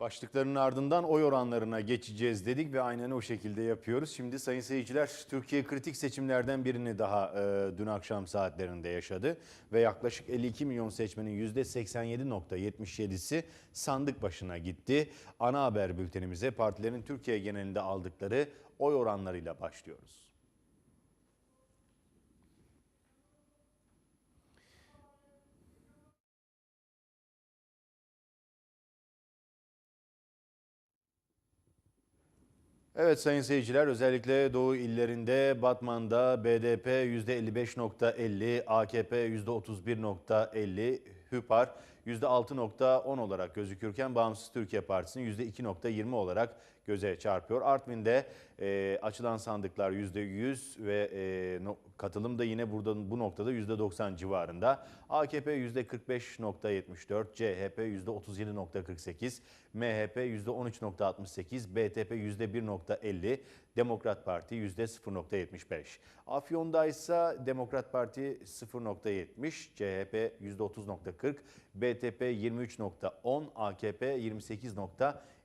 Başlıkların ardından oy oranlarına geçeceğiz dedik ve aynen o şekilde yapıyoruz. Şimdi sayın seyirciler Türkiye kritik seçimlerden birini daha e, dün akşam saatlerinde yaşadı. Ve yaklaşık 52 milyon seçmenin %87.77'si sandık başına gitti. Ana haber bültenimize partilerin Türkiye genelinde aldıkları oy oranlarıyla başlıyoruz. Evet sayın seyirciler özellikle Doğu illerinde Batman'da BDP %55.50, AKP %31.50, Hüpar %6.10 olarak gözükürken Bağımsız Türkiye Partisi'nin %2.20 olarak göze çarpıyor. Artvin'de e, açılan sandıklar %100 ve e, no, katılım da yine burada bu noktada %90 civarında. AKP %45.74, CHP %37.48, MHP %13.68, BTP %1.50, Demokrat Parti %0.75. Afyon'da ise Demokrat Parti 0.70, CHP %30.40, BTP 23.10, AKP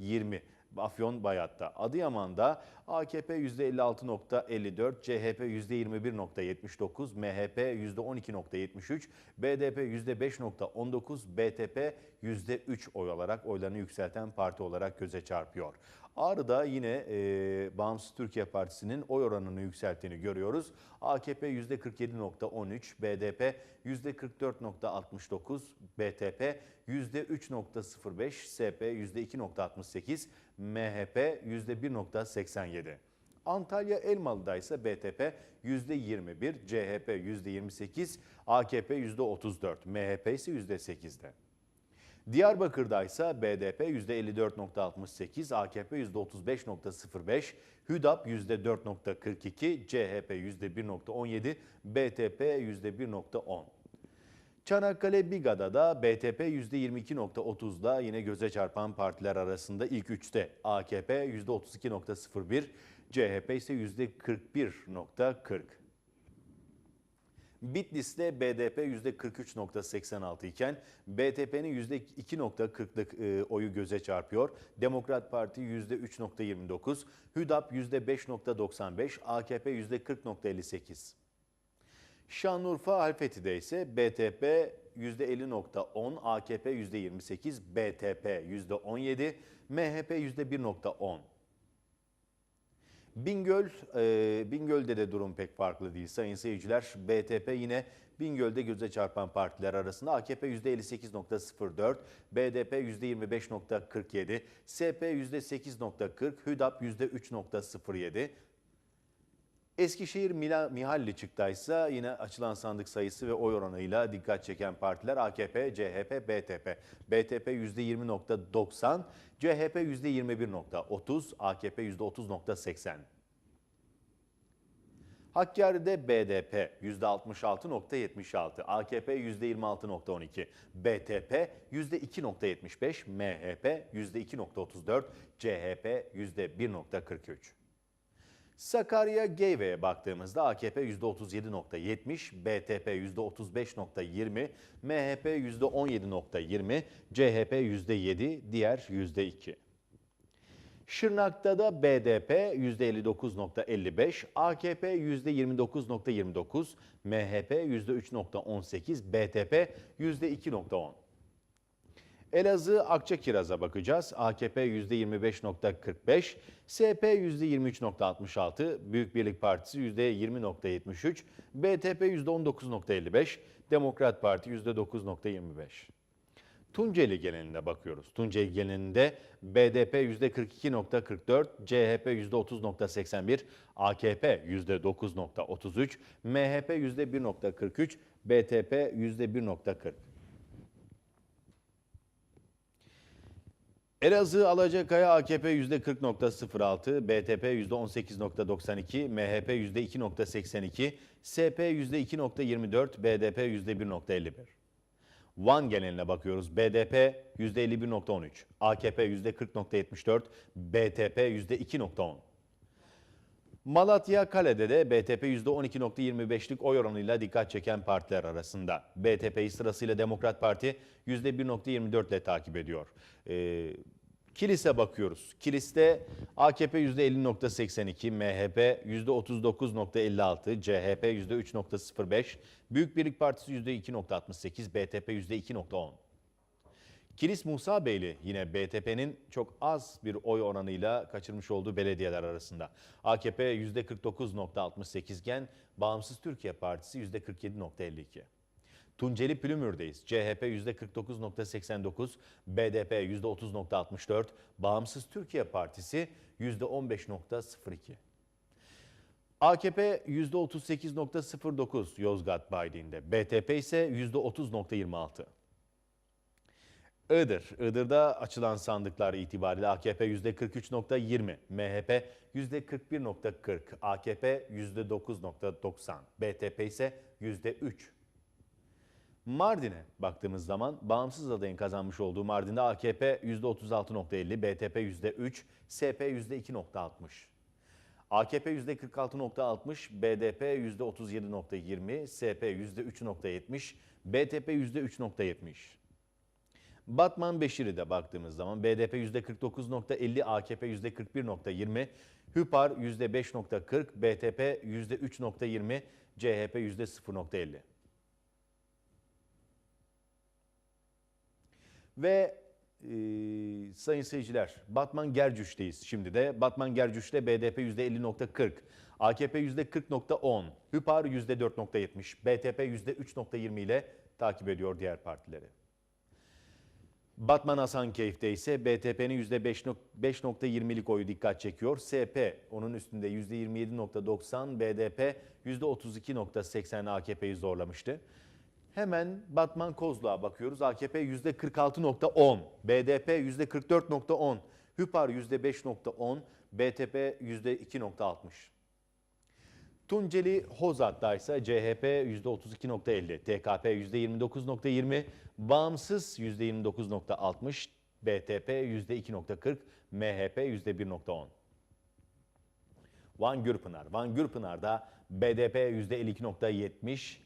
28.20. Afyon Bayat'ta. Adıyaman'da AKP %56.54, CHP %21.79, MHP %12.73, BDP %5.19, BTP %3 oy alarak oylarını yükselten parti olarak göze çarpıyor. Ağrı'da yine e, Bağımsız Türkiye Partisi'nin oy oranını yükselttiğini görüyoruz. AKP %47.13, BDP %44.69, BTP %3.05, SP %2.68, MHP %1.87. Antalya Elmalı'da ise BTP %21, CHP %28, AKP %34, MHP ise %8'de. Diyarbakır'da ise BDP %54.68, AKP %35.05, HÜDAP %4.42, CHP %1.17, BTP %1.10. Çanakkale Biga'da da BTP %22.30'da yine göze çarpan partiler arasında ilk üçte. AKP %32.01, CHP ise %41.40. Bitlis'te BDP %43.86 iken BTP'nin %2.40'lık e, oyu göze çarpıyor. Demokrat Parti %3.29, HÜDAP %5.95, AKP %40.58. Şanlıurfa Halfeti'de ise BTP %50.10, AKP %28, BTP %17, MHP %1.10. Bingöl, e, Bingöl'de de durum pek farklı değil sayın seyirciler. BTP yine Bingöl'de göze çarpan partiler arasında AKP %58.04, BDP %25.47, SP %8.40, HÜDAP %3.07, Eskişehir Mihalli ise yine açılan sandık sayısı ve oy oranıyla dikkat çeken partiler AKP, CHP, BTP. BTP %20.90, CHP %21.30, AKP %30.80. Hakkari'de BDP %66.76, AKP %26.12, BTP %2.75, MHP %2.34, CHP %1.43. Sakarya Geyve'ye baktığımızda AKP %37.70, BTP %35.20, MHP %17.20, CHP %7, diğer %2. Şırnak'ta da BDP %59.55, AKP %29.29, MHP %3.18, BTP %2.10. Elazığ Akçakiraz'a bakacağız. AKP %25.45, SP %23.66, Büyük Birlik Partisi %20.73, BTP %19.55, Demokrat Parti %9.25. Tunceli geneline bakıyoruz. Tunceli genelinde BDP %42.44, CHP %30.81, AKP %9.33, MHP %1.43, BTP %1.40. Elazığ Alacakaya AKP %40.06, BTP %18.92, MHP %2.82, SP %2.24, BDP %1.51. Van geneline bakıyoruz. BDP %51.13, AKP %40.74, BTP %2.10. Malatya Kale'de de BTP %12.25'lik oy oranıyla dikkat çeken partiler arasında. BTP'yi sırasıyla Demokrat Parti %1.24 ile takip ediyor. Ee, Kilis'e bakıyoruz. Kilis'te AKP %50.82, MHP %39.56, CHP %3.05, Büyük Birlik Partisi %2.68, BTP %2.10. Kilis Musa Beyli yine BTP'nin çok az bir oy oranıyla kaçırmış olduğu belediyeler arasında. AKP %49.68 iken Bağımsız Türkiye Partisi %47.52. Tunceli Pülümür'deyiz. CHP %49.89, BDP %30.64, Bağımsız Türkiye Partisi %15.02. AKP %38.09 Yozgat Baydiğinde, BTP ise %30.26. Iğdır. Iğdır'da açılan sandıklar itibariyle AKP %43.20, MHP %41.40, AKP %9.90, BTP ise %3. Mardin'e baktığımız zaman bağımsız adayın kazanmış olduğu Mardin'de AKP %36.50, BTP %3, SP %2.60. AKP %46.60, BDP %37.20, SP %3.70, BTP %3.70. Batman Beşiri'de baktığımız zaman BDP %49.50, AKP %41.20, Hüpar %5.40, BTP %3.20, CHP %0.50. Ve e, sayın seyirciler Batman Gercüş'teyiz şimdi de. Batman Gercüş'te BDP %50.40, AKP %40.10, Hüpar %4.70, BTP %3.20 ile takip ediyor diğer partileri. Batman Hasankeyf'te ise BTP'nin %5.20'lik oyu dikkat çekiyor. SP onun üstünde %27.90, BDP %32.80 AKP'yi zorlamıştı. Hemen Batman Kozluğa bakıyoruz. AKP %46.10, BDP %44.10, Hüpar %5.10, BTP %2.60. Tunceli Hozat'ta ise CHP %32.50, TKP %29.20, Bağımsız %29.60, BTP %2.40, MHP %1.10. Van Gürpınar. Van Gürpınar'da BDP %52.70,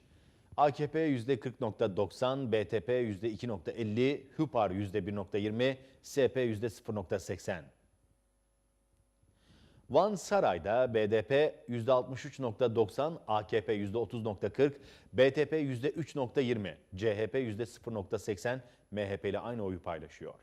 AKP %40.90, BTP %2.50, Hüpar %1.20, SP %0.80. Van Saray'da BDP %63.90, AKP %30.40, BTP %3.20, CHP %0.80, MHP ile aynı oyu paylaşıyor.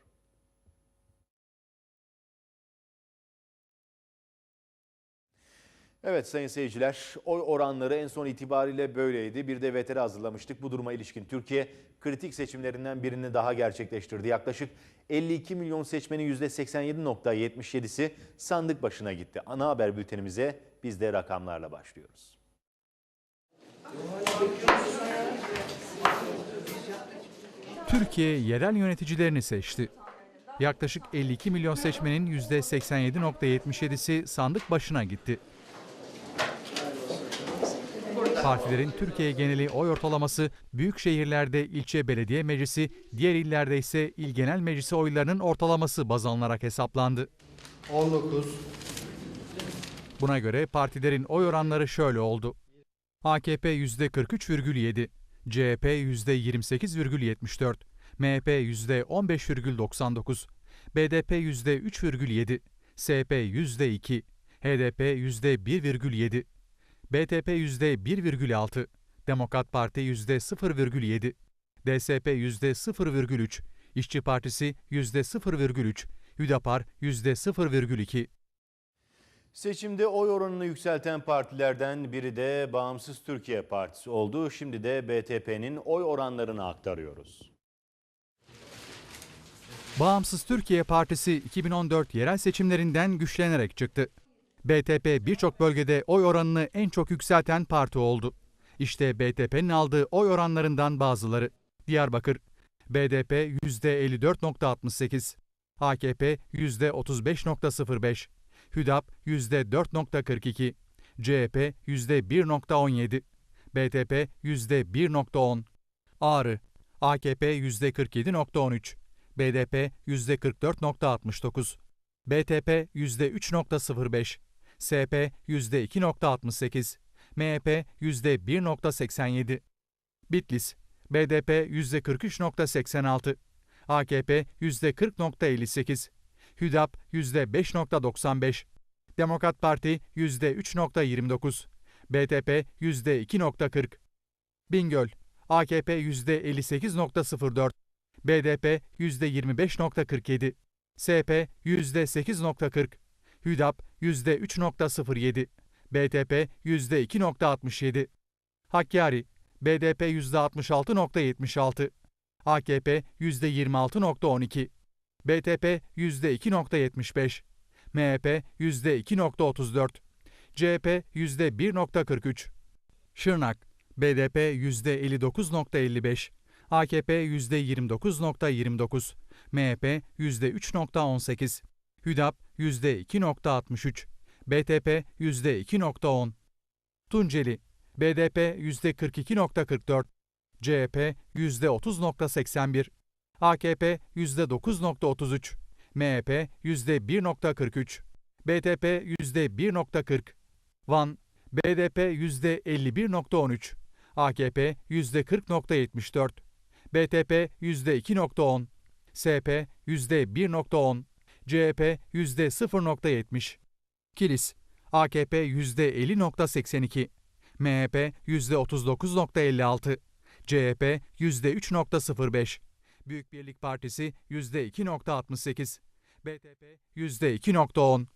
Evet sayın seyirciler, oy oranları en son itibariyle böyleydi. Bir de veteri hazırlamıştık. Bu duruma ilişkin Türkiye kritik seçimlerinden birini daha gerçekleştirdi. Yaklaşık 52 milyon seçmenin %87.77'si sandık başına gitti. Ana haber bültenimize biz de rakamlarla başlıyoruz. Türkiye yerel yöneticilerini seçti. Yaklaşık 52 milyon seçmenin %87.77'si sandık başına gitti. Partilerin Türkiye geneli oy ortalaması büyük şehirlerde ilçe belediye meclisi, diğer illerde ise il genel meclisi oylarının ortalaması baz alınarak hesaplandı. 19, Buna göre partilerin oy oranları şöyle oldu. AKP %43,7, CHP %28,74, MHP %15,99, BDP %3,7, SP %2, HDP %1,7, BTP %1,6, Demokrat Parti %0,7, DSP %0,3, İşçi Partisi %0,3, Hüdapar %0,2, Seçimde oy oranını yükselten partilerden biri de Bağımsız Türkiye Partisi oldu. Şimdi de BTP'nin oy oranlarını aktarıyoruz. Bağımsız Türkiye Partisi 2014 yerel seçimlerinden güçlenerek çıktı. BTP birçok bölgede oy oranını en çok yükselten parti oldu. İşte BTP'nin aldığı oy oranlarından bazıları. Diyarbakır, BDP %54.68, AKP %35.05, HÜDAP %4.42, CHP %1.17, BTP %1.10, Ağrı, AKP %47.13, BDP %44.69, BTP %3.05, SP %2.68, MHP %1.87, Bitlis, BDP %43.86, AKP %40.58, HÜDAP %5.95, Demokrat Parti %3.29, BTP %2.40, Bingöl, AKP %58.04, BDP %25.47, SP %8.40, HÜDAP %3.07, BTP %2.67, Hakkari, BDP %66.76, AKP %26.12, BTP %2.75, MHP %2.34, CHP %1.43, Şırnak, BDP %59.55, AKP %29.29, MHP %3.18, HÜDAP %2.63, BTP %2.10, Tunceli, BDP %42.44, CHP %30.81, AKP %9.33, MHP %1.43, BTP %1.40, Van, BDP %51.13, AKP %40.74, BTP %2.10, SP %1.10, CHP %0.70, Kilis, AKP %50.82, MHP %39.56, CHP %3.05, Büyük Birlik Partisi %2.68, BTP %2.10,